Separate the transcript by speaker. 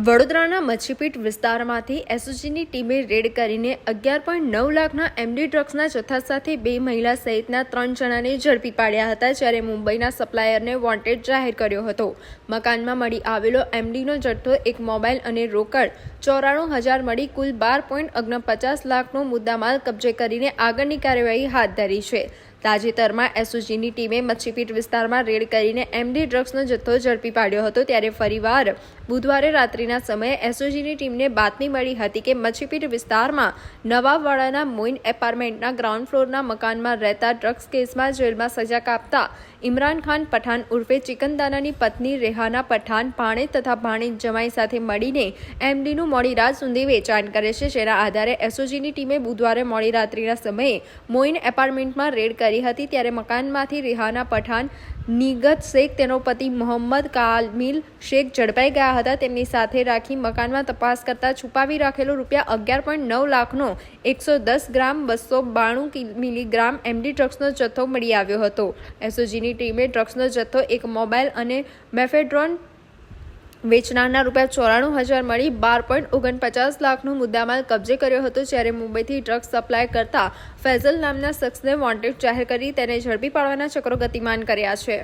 Speaker 1: વડોદરાના મચ્છીપીટ વિસ્તારમાંથી એસઓજીની ટીમે રેડ કરીને અગિયાર પોઈન્ટ નવ લાખના એમડી ડ્રગ્સના જથ્થા સાથે બે મહિલા સહિતના ત્રણ જણાને ઝડપી પાડ્યા હતા જ્યારે મુંબઈના સપ્લાયરને વોન્ટેડ જાહેર કર્યો હતો. મકાનમાં મળી આવેલો એમડીનો જથ્થો એક મોબાઈલ અને રોકડ ચોરાણું હજાર મળી કુલ બાર પોઈન્ટ ઓગણપચાસ લાખનો મુદ્દામાલ કબજે કરીને આગળની કાર્યવાહી હાથ ધરી છે. તાજેતરમાં એસઓજીની ટીમે મચ્છીપીટ વિસ્તારમાં રેડ કરીને એમડી ડ્રગ્સનો જથ્થો ઝડપી પાડ્યો હતો ત્યારે ફરીવાર બુધવારે રાત્રિના સમયે એસઓજીની ટીમને બાતમી મળી હતી કે મચ્છીપીટ વિસ્તારમાં નવાવાડાના મોઇન એપાર્ટમેન્ટના ગ્રાઉન્ડ ફ્લોરના મકાનમાં રહેતા ડ્રગ્સ કેસમાં જેલમાં સજા કાપતા ઇમરાન ખાન પઠાણ ઉર્ફે ચિકનદાનાની પત્ની રેહાના પઠાણ ભાણે તથા ભાણેજ જમાઈ સાથે મળીને એમડીનું મોડી રાત સુધી વેચાણ કરે છે. જેના આધારે એસઓજીની ટીમે બુધવારે મોડી રાત્રિના સમયે મોઇન એપાર્ટમેન્ટમાં રેડ કરી હતી ત્યારે મકાનમાંથી રિહાના પઠાન નિગત શેખ, તેનો પતિ મોહમ્મદ કામિલ શેખ ઝડપાઈ ગયા હતા. તેમની સાથે રાખી મકાનમાં તપાસ કરતા છુપાવી રાખેલો રૂપિયા અગિયાર પોઈન્ટ નવ લાખનો એકસો દસ ગ્રામ બસો બાણું મિલીગ્રામ એમડી ડ્રગ્સનો જથ્થો મળી આવ્યો હતો. એસઓજીની ટીમે ડ્રગ્સનો જથ્થો એક મોબાઈલ અને મેફેડ્રોન વેચનારના રૂપિયા ચોરાણું હજાર મળી બાર પોઈન્ટ ઓગણપચાસ લાખનો મુદ્દામાલ કબજે કર્યો હતો જ્યારે મુંબઈથી ડ્રગ્સ સપ્લાય કરતા ફેઝલ નામના શખ્સને વોન્ટેડ જાહેર કરી તેને ઝડપી પાડવાના ચક્રો ગતિમાન કર્યા છે.